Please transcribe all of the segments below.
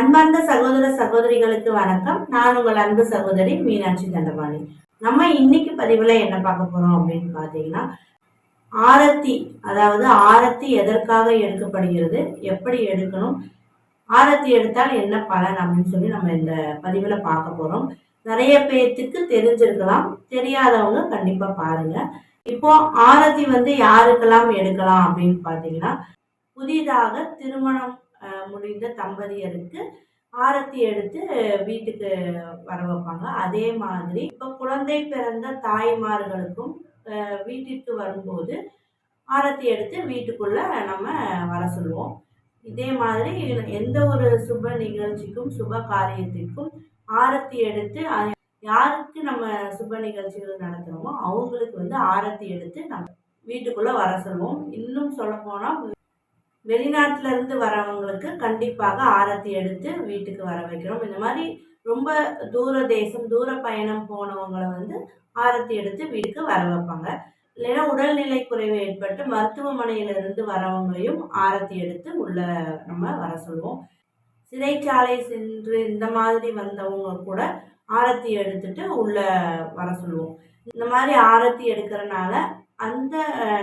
அன்பார்ந்த சகோதர சகோதரிகளுக்கு வணக்கம். நான் உங்கள் அன்பு சகோதரி மீனாட்சி தண்டபாணி. நம்ம இன்னைக்கு பதிவுல என்ன பார்க்க போறோம் அப்படின்னு பார்த்தீங்கன்னா ஆரத்தி அதாவது ஆரத்தி எதற்காக எடுக்கப்படுகிறது எப்படி எடுக்கணும் ஆரத்தி எடுத்தால் என்ன பலன் அப்படின்னு சொல்லி நம்ம இந்த பதிவுல பார்க்க போறோம். நிறைய பேர்த்துக்கு தெரிஞ்சிருக்கலாம் தெரியாதவங்க கண்டிப்பா பாருங்க. இப்போ ஆரத்தி வந்து யாருக்கெல்லாம் எடுக்கலாம் அப்படின்னு பார்த்தீங்கன்னா புதிதாக திருமணம் முடிந்த தம்பதியருக்கு ஆரத்தி எடுத்து வீட்டுக்கு வர வைப்பாங்க. அதே மாதிரி இப்போ குழந்தை பிறந்த தாய்மார்களுக்கும் வீட்டிற்கு வரும்போது ஆரத்தி எடுத்து வீட்டுக்குள்ள நம்ம வர சொல்லுவோம். இதே மாதிரி எந்த ஒரு சுப நிகழ்ச்சிக்கும் சுப காரியத்திற்கும் ஆரத்தி எடுத்து யாருக்கு நம்ம சுப நிகழ்ச்சிகள் நடத்துகிறோமோ அவங்களுக்கு வந்து ஆரத்தி எடுத்து நம்ம வீட்டுக்குள்ளே வர சொல்லுவோம். இன்னும் சொல்ல வெளிநாட்டுல இருந்து வரவங்களுக்கு கண்டிப்பாக ஆரத்தி எடுத்து வீட்டுக்கு வர வைக்கிறோம் இந்த மாதிரி ரொம்ப தூர தேசம் தூர பயணம் போனவங்களை வந்து ஆரத்தி எடுத்து வீட்டுக்கு வர வைப்பாங்க. இல்லைன்னா உடல்நிலை குறைவு ஏற்பட்டு மருத்துவமனையிலிருந்து வரவங்களையும் ஆரத்தி எடுத்து உள்ள நம்ம வர சொல்லுவோம். சிறைச்சாலை சென்று இந்த மாதிரி வந்தவங்க கூட ஆரத்தி எடுத்துட்டு உள்ள வர சொல்லுவோம். இந்த மாதிரி ஆரத்தி எடுக்கிறனால அந்த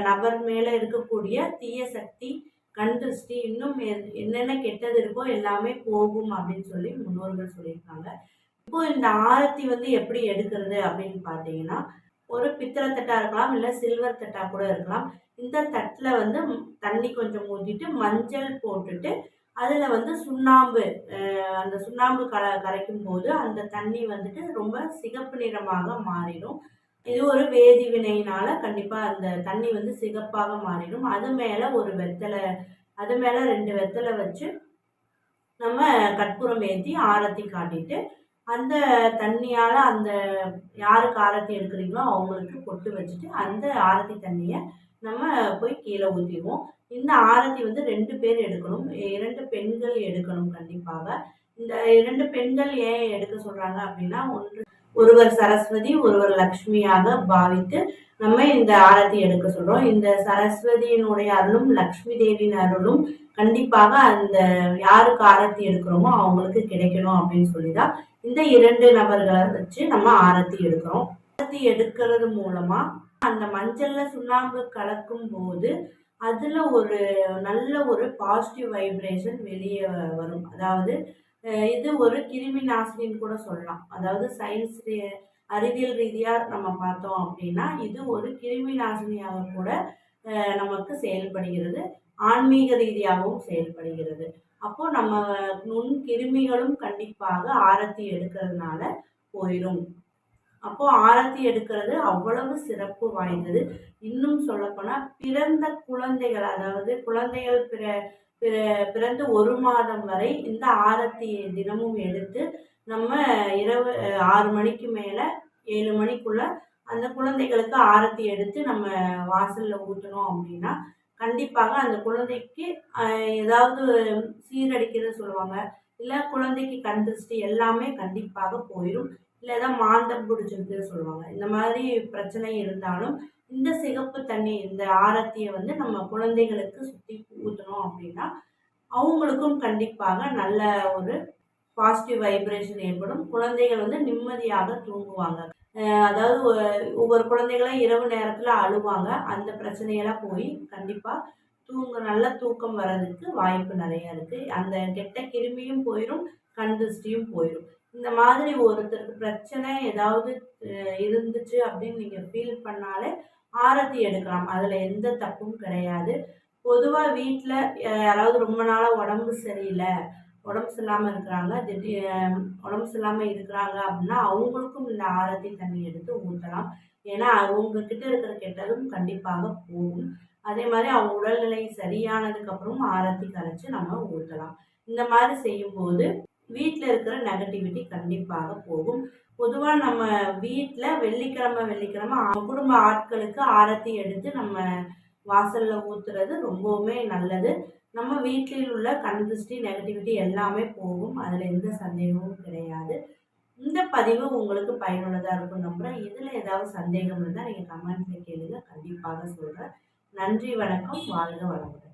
நபர் மேலே இருக்கக்கூடிய தீய சக்தி கண் திருஷ்டி இன்னும் எ- என்னென்ன கெட்டது இருக்கோ எல்லாமே போகும் அப்படின்னு சொல்லி முன்னோர்கள் சொல்லியிருக்காங்க. இப்போ இந்த ஆரத்தி வந்து எப்படி எடுக்கிறது அப்படின்னு பார்த்தீங்கன்னா ஒரு பித்தளை தட்டா இருக்கலாம் இல்லை சில்வர் தட்டா கூட இருக்கலாம். இந்த தட்டில் வந்து தண்ணி கொஞ்சம் ஊற்றிட்டு மஞ்சள் போட்டுட்டு அதில் வந்து சுண்ணாம்பு அந்த சுண்ணாம்பு கல கரைக்கும் போது அந்த தண்ணி வந்துட்டு ரொம்ப சிகப்பு நிறமாக மாறிடும். இது ஒரு வேதி வினையினால கண்டிப்பா அந்த தண்ணி வந்து சிகப்பாக மாறிடும். அது மேல ஒரு வெத்தலை அது மேல ரெண்டு வெத்தலை வச்சு நம்ம கற்பூரம் ஏற்றி ஆரத்தி காட்டிட்டு அந்த தண்ணியால் அந்த யாருக்கு ஆரத்தி எடுக்கிறீங்களோ அவங்களுக்கு பொட்டு வச்சுட்டு அந்த ஆரத்தி தண்ணியை நம்ம போய் கீழே ஊற்றிடுவோம் இந்த ஆரத்தி வந்து ரெண்டு பேர் எடுக்கணும். இரண்டு பெண்கள் எடுக்கணும் கண்டிப்பாக. இந்த இரண்டு பெண்கள் ஏன் எடுக்க சொல்கிறாங்க அப்படின்னா ஒன்று ஒருவர் சரஸ்வதி ஒருவர் லக்ஷ்மியாக பாவித்து நம்ம இந்த ஆரத்தி எடுக்க சொல்றோம். இந்த சரஸ்வதியினுடைய அருளும் லக்ஷ்மி தேவியின் அருளும் கண்டிப்பாக அந்த யாருக்கு ஆரத்தி எடுக்கிறோமோ அவங்களுக்கு கிடைக்கணும் அப்படின்னு சொல்லிதான் இந்த இரண்டு நபர்களை வச்சு நம்ம ஆரத்தி எடுக்கிறோம். ஆரத்தி எடுக்கிறது மூலமா அந்த மஞ்சள்ல சுண்ணாம்பு கலக்கும் போது அதுல ஒரு நல்ல ஒரு பாசிட்டிவ் வைப்ரேஷன் வெளியே வரும். அதாவது இது ஒரு கிருமி நாசினின்னு கூட சொல்லலாம். அதாவது சயின்ஸ் அறிவியல் ரீதியாக நம்ம பார்த்தோம் அப்படின்னா இது ஒரு கிருமி நாசினியாக கூட நமக்கு செயல்படுகிறது. ஆன்மீக ரீதியாகவும் செயல்படுகிறது. அப்போ நம்ம நுண் கிருமிகளும் கண்டிப்பாக ஆரத்தி எடுக்கிறதுனால போயிடும். அப்போ ஆரத்தி எடுக்கிறது அவ்வளவு சிறப்பு வாய்ந்தது. இன்னும் சொல்லப்போனால் பிறந்த குழந்தைகள் அதாவது குழந்தைகள் பிற- பிறந்து ஒரு மாதம் வரை இந்த ஆரத்தியை தினமும் எடுத்து நம்ம இரவு ஆறு மணிக்கு மேலே ஏழு மணிக்குள்ள அந்த குழந்தைகளுக்கு ஆரத்தி எடுத்து நம்ம வாசலில் ஊற்றணும் அப்படின்னா கண்டிப்பாக அந்த குழந்தைக்கு ஏதாவது சீரடிக்கிறது சொல்லுவாங்க. இல்லை குழந்தைக்கு கண் திருஷ்டி எல்லாமே கண்டிப்பாக போயிடும் இல்லை ஏதாவது மாந்தம் பிடிச்சிருக்குன்னு சொல்லுவாங்க. இந்த மாதிரி பிரச்சனை இருந்தாலும் இந்த சிகப்பு தண்ணி இந்த ஆரத்தியை வந்து நம்ம குழந்தைகளுக்கு சுற்றி ஊற்றணும் அப்படின்னா அவங்களுக்கும் கண்டிப்பாக நல்ல ஒரு பாசிட்டிவ் வைப்ரேஷன் ஏற்படும். குழந்தைகள் வந்து நிம்மதியாக தூங்குவாங்க. அதாவது ஒவ்வொரு குழந்தைகளும் இரவு நேரத்தில் அழுவாங்க. அந்த பிரச்சனையெல்லாம் போய் கண்டிப்பாக தூங்க நல்ல தூக்கம் வர்றதுக்கு வாய்ப்பு நிறைய இருக்குது அந்த கெட்ட கிருமியும் போயிடும் கண் திருஷ்டியும் போயிடும் இந்த மாதிரி ஒருத்தருக்கு பிரச்சனை ஏதாவது இருந்துச்சு அப்படின்னு நீங்கள் ஃபீல் பண்ணாலே ஆரத்தி எடுக்கலாம். அதில் எந்த தப்பும் கிடையாது. பொதுவாக வீட்டில் யாராவது ரொம்ப நாளாக உடம்பு சரியில்லை உடம்பு சரியில்லாமல் இருக்கிறாங்க திடீர் உடம்பு சரியில்லாமல் இருக்கிறாங்க அப்படின்னா அவங்களுக்கும் இந்த ஆரத்தி தண்ணி எடுத்து ஊற்றலாம் ஏன்னா அவங்கக்கிட்ட இருக்கிற கெட்டதும் கண்டிப்பாக போகும். அதே மாதிரி அவங்க உடல்நிலை சரியானதுக்கப்புறம் ஆரத்தி கரைச்சி நம்ம ஊற்றலாம் இந்த மாதிரி செய்யும்போது வீட்டில் இருக்கிற நெகட்டிவிட்டி கண்டிப்பாக போகும். பொதுவாக நம்ம வீட்டில் வெள்ளிக்கிழமை வெள்ளிக்கிழமை குடும்ப ஆட்களுக்கு ஆரத்தி எடுத்து நம்ம வாசலில் ஊற்றுறது ரொம்பவுமே நல்லது. நம்ம வீட்டில் உள்ள கண் திருஷ்டி நெகட்டிவிட்டி எல்லாமே போகும். அதில் எந்த சந்தேகமும் கிடையாது. இந்த பதிவு உங்களுக்கு பயனுள்ளதாக இருக்கும் நம்புகிறேன் இதில் ஏதாவது சந்தேகம் இருந்தால் நீங்கள் கமெண்ட்ஸில் கேளுங்க. கண்டிப்பாக சொல்கிறேன் நன்றி வணக்கம். வாழ்க வளமுடன்.